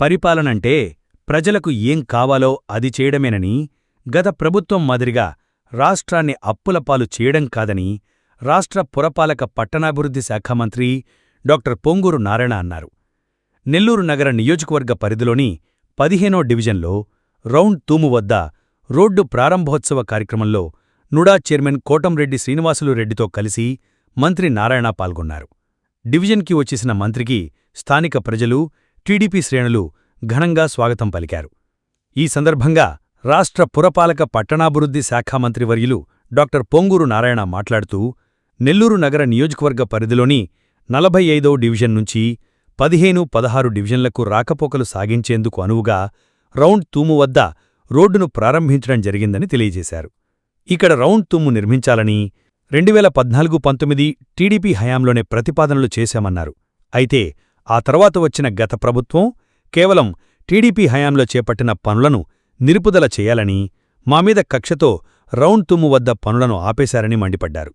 పరిపాలనంటే ప్రజలకు ఏం కావాలో అది చేయడమేనని గత ప్రభుత్వం మాదిరిగా రాష్ట్రాన్ని అప్పులపాలు చేయడం కాదని రాష్ట్ర పురపాలక పట్టణాభివృద్ధి శాఖ మంత్రి డాక్టర్ పొంగూరు నారాయణ అన్నారు. నెల్లూరు నగర నియోజకవర్గ పరిధిలోని పదిహేనో డివిజన్లో రౌండ్ తూము వద్ద రోడ్డు ప్రారంభోత్సవ కార్యక్రమంలో నుడా చైర్మన్ కోటంరెడ్డి శ్రీనివాసులు రెడ్డితో కలిసి మంత్రి నారాయణ పాల్గొన్నారు. డివిజన్కి వచ్చేసిన మంత్రికి స్థానిక ప్రజలు టీడీపీ శ్రేణులు ఘనంగా స్వాగతం పలికారు. ఈ సందర్భంగా రాష్ట్ర పురపాలక పట్టణాభివృద్ధి శాఖ మంత్రివర్యులు డాక్టర్ పొంగూరు నారాయణ మాట్లాడుతూ నెల్లూరు నగర నియోజకవర్గ పరిధిలోని నలభై ఐదో డివిజన్ నుంచి పదిహేను పదహారు డివిజన్లకు రాకపోకలు సాగించేందుకు అనువుగా రౌండ్ తూము వద్ద రోడ్డును ప్రారంభించడం జరిగిందని తెలియజేశారు. ఇక్కడ రౌండ్ తుమ్ము నిర్మించాలని రెండువేల పద్నాలుగు పంతొమ్మిది టీడీపీ హయాంలోనే ప్రతిపాదనలు చేశామన్నారు. అయితే ఆ తర్వాత వచ్చిన గత ప్రభుత్వం కేవలం టీడీపీ హయాంలో చేపట్టిన పనులను నిలుపుదల చేయాలని మామీద కక్షతో రౌండ్ తుమ్ము వద్ద పనులను ఆపేశారని మండిపడ్డారు.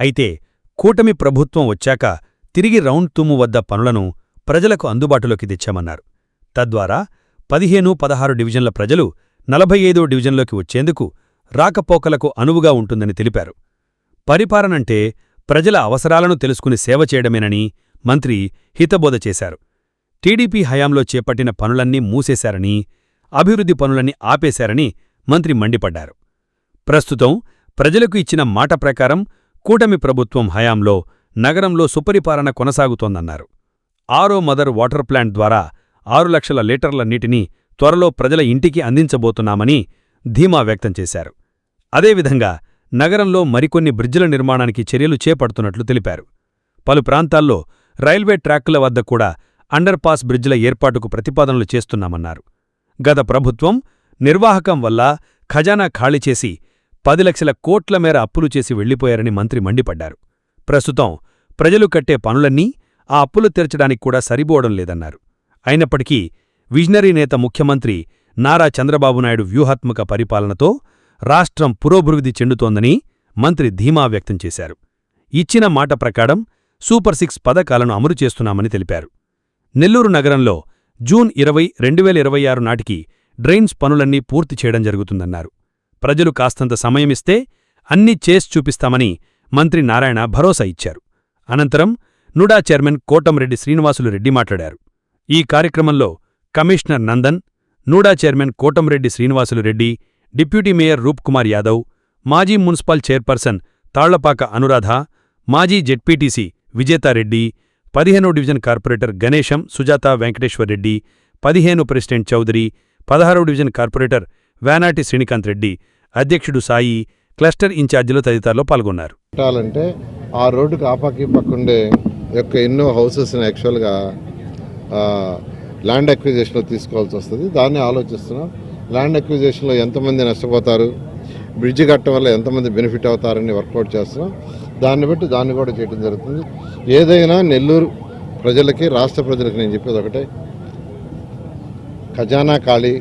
అయితే కూటమి ప్రభుత్వం వచ్చాక తిరిగి రౌండ్ తుమ్ము వద్ద పనులను ప్రజలకు అందుబాటులోకి తెచ్చామన్నారు. తద్వారా పదిహేను పదహారు డివిజన్ల ప్రజలు నలభై ఐదో డివిజన్లోకి వచ్చేందుకు రాకపోకలకు అనువుగా ఉంటుందని తెలిపారు. పరిపాలనంటే ప్రజల అవసరాలను తెలుసుకుని సేవ చేయడమేనని మంత్రి హితబోధ చేశారు. టీడీపీ హయాంలో చేపట్టిన పనులన్నీ మూసేశారని అభివృద్ధి పనులన్నీ ఆపేశారని మంత్రి మండిపడ్డారు. ప్రస్తుతం ప్రజలకు ఇచ్చిన మాట ప్రకారం కూటమి ప్రభుత్వం హయాంలో నగరంలో సుపరిపాలన కొనసాగుతోందన్నారు. ఆరో మదర్ వాటర్ ప్లాంట్ ద్వారా ఆరు లక్షల లీటర్ల నీటిని త్వరలో ప్రజల ఇంటికి అందించబోతున్నామని ధీమా వ్యక్తం చేశారు. అదేవిధంగా నగరంలో మరికొన్ని బ్రిడ్జిల నిర్మాణానికి చర్యలు చేపడుతున్నట్లు తెలిపారు. పలు ప్రాంతాల్లో రైల్వే ట్రాక్కుల వద్ద కూడా అండర్పాస్ బ్రిడ్జ్ల ఏర్పాటుకు ప్రతిపాదనలు చేస్తున్నామన్నారు. గత ప్రభుత్వం నిర్వాహకం వల్ల ఖజానా ఖాళీ చేసి పది లక్షల కోట్ల మేర అప్పులు చేసి వెళ్ళిపోయారని మంత్రి మండిపడ్డారు. ప్రస్తుతం ప్రజలు కట్టే పనులన్నీ ఆ అప్పులు తీర్చడానికి కూడా సరిపోవడం లేదన్నారు. అయినప్పటికీ విజనరీ నేత ముఖ్యమంత్రి నారా చంద్రబాబు నాయుడు వ్యూహాత్మక పరిపాలనతో రాష్ట్రం పురోభివృద్ధి చెందుతోందని మంత్రి ధీమా వ్యక్తం చేశారు. ఇచ్చిన మాట ప్రకారం సూపర్ సిక్స్ పథకాలను అమలు చేస్తున్నామని తెలిపారు. నెల్లూరు నగరంలో జూన్ ఇరవై రెండువేల ఇరవై ఆరు నాటికి డ్రైన్స్ పనులన్నీ పూర్తి చేయడం జరుగుతుందన్నారు. ప్రజలు కాస్తంత సమయమిస్తే అన్నీ చేసి చూపిస్తామని మంత్రి నారాయణ భరోసా ఇచ్చారు. అనంతరం నుడా చైర్మన్ కోటంరెడ్డి శ్రీనివాసులు రెడ్డి మాట్లాడారు. ఈ కార్యక్రమంలో commissioner Nandan NUDA chairman Kotamreddy Srinivasulu Reddy deputy mayor Roopkumar Yadav మాజీ మున్సిపల్ చైర్పర్సన్ తాళ్ళపాక అనురాధ మాజీ జెడ్పీటీసీ విజేతారెడ్డి పదిహేనో డివిజన్ కార్పొరేటర్ గణేశం సుజాత వెంకటేశ్వర్రెడ్డి పదిహేను ప్రెసిడెంట్ చౌదరి పదహారవ డివిజన్ కార్పొరేటర్ వేనాటి శ్రీనికాంత్ రెడ్డి అధ్యక్షుడు సాయి క్లస్టర్ ఇన్ఛార్జీలు తదితరులు పాల్గొన్నారు. అంటే ఆ రోడ్డుకు ఆపాకి పక్కుండే యొక్క ఎన్నో హౌసెస్ యాక్చువల్గా ల్యాండ్ అక్విజేషన్లో తీసుకోవాల్సి వస్తుంది. దాన్ని ఆలోచిస్తున్నాం. ల్యాండ్ అక్విజేషన్లో ఎంతమంది నష్టపోతారు? బ్రిడ్జ్ కట్టడం వల్ల ఎంతమంది బెనిఫిట్ అవుతారని వర్కౌట్ చేస్తున్నాం. దాన్ని బట్టి దాన్ని కూడా చేయడం జరుగుతుంది. ఏదైనా నెల్లూరు ప్రజలకి రాష్ట్ర ప్రజలకి నేను చెప్పేది ఒకటే. ఖజానా ఖాళీ.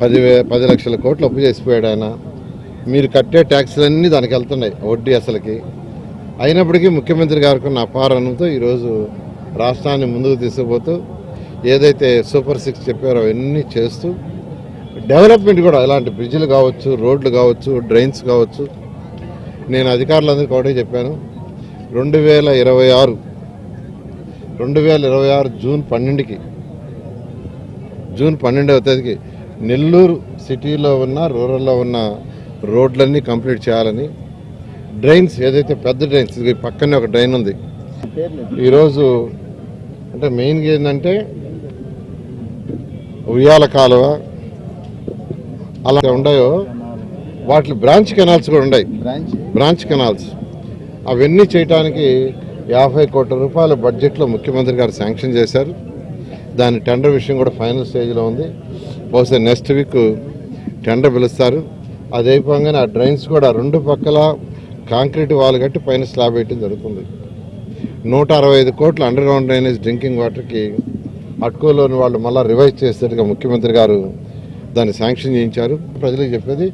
పదివే పది లక్షల కోట్లు అప్పు చేసిపోయాడు ఆయన. మీరు కట్టే ట్యాక్స్లన్నీ దానికి వెళ్తున్నాయి వడ్డీ అసలుకి. అయినప్పటికీ ముఖ్యమంత్రి గారికి ఉన్న అపారణంతో ఈరోజు రాష్ట్రాన్ని ముందుకు తీసుకుపోతూ ఏదైతే సూపర్ సిక్స్ చెప్పారో అవన్నీ చేస్తూ డెవలప్మెంట్ కూడా ఇలాంటి బ్రిడ్జిలు కావచ్చు రోడ్లు కావచ్చు డ్రైన్స్ కావచ్చు నేను అధికారులందరికీ ఒకటే చెప్పాను. రెండు వేల ఇరవై ఆరు రెండు వేల ఇరవై ఆరు జూన్ పన్నెండుకి జూన్ పన్నెండవ తేదీకి నెల్లూరు సిటీలో ఉన్న రూరల్లో ఉన్న రోడ్లన్నీ కంప్లీట్ చేయాలని డ్రైన్స్ ఏదైతే పెద్ద డ్రైన్స్ పక్కనే ఒక డ్రైన్ ఉంది. ఈరోజు అంటే మెయిన్గా ఏంటంటే ఉయ్యాల కాలువ అలా ఉండాయో వాటి బ్రాంచ్ కెనాల్స్ కూడా ఉన్నాయి. బ్రాంచ్? కెనాల్స్. అవన్నీ చేయడానికి యాభై కోట్ల రూపాయల బడ్జెట్లో ముఖ్యమంత్రి గారు శాంక్షన్ చేశారు. దాని టెండర్ విషయం కూడా ఫైనల్ స్టేజ్లో ఉంది. బహుశా నెక్స్ట్ వీక్ టెండర్ పిలుస్తారు. అది అయిపోగానే ఆ డ్రైన్స్ కూడా రెండు పక్కల కాంక్రీట్ వాల్ కట్టి పైన స్లాబ్ వేయటం జరుగుతుంది. నూట అరవై ఐదు కోట్ల అండర్ గ్రౌండ్ డ్రైనేజ్ డ్రింకింగ్ వాటర్కి అటుకోలోని వాళ్ళు మళ్ళీ రివైజ్ చేసేట్టుగా ముఖ్యమంత్రి గారు దాన్ని శాంక్షన్ చేయించారు. ప్రజలకు చెప్పేది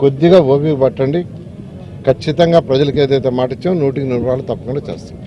కొద్దిగా ఓపిక పట్టండి. ఖచ్చితంగా ప్రజలకు ఏదైతే మాట ఇచ్చామో నూటికి నూరు రూపాయలు తప్పకుండా చేస్తాం.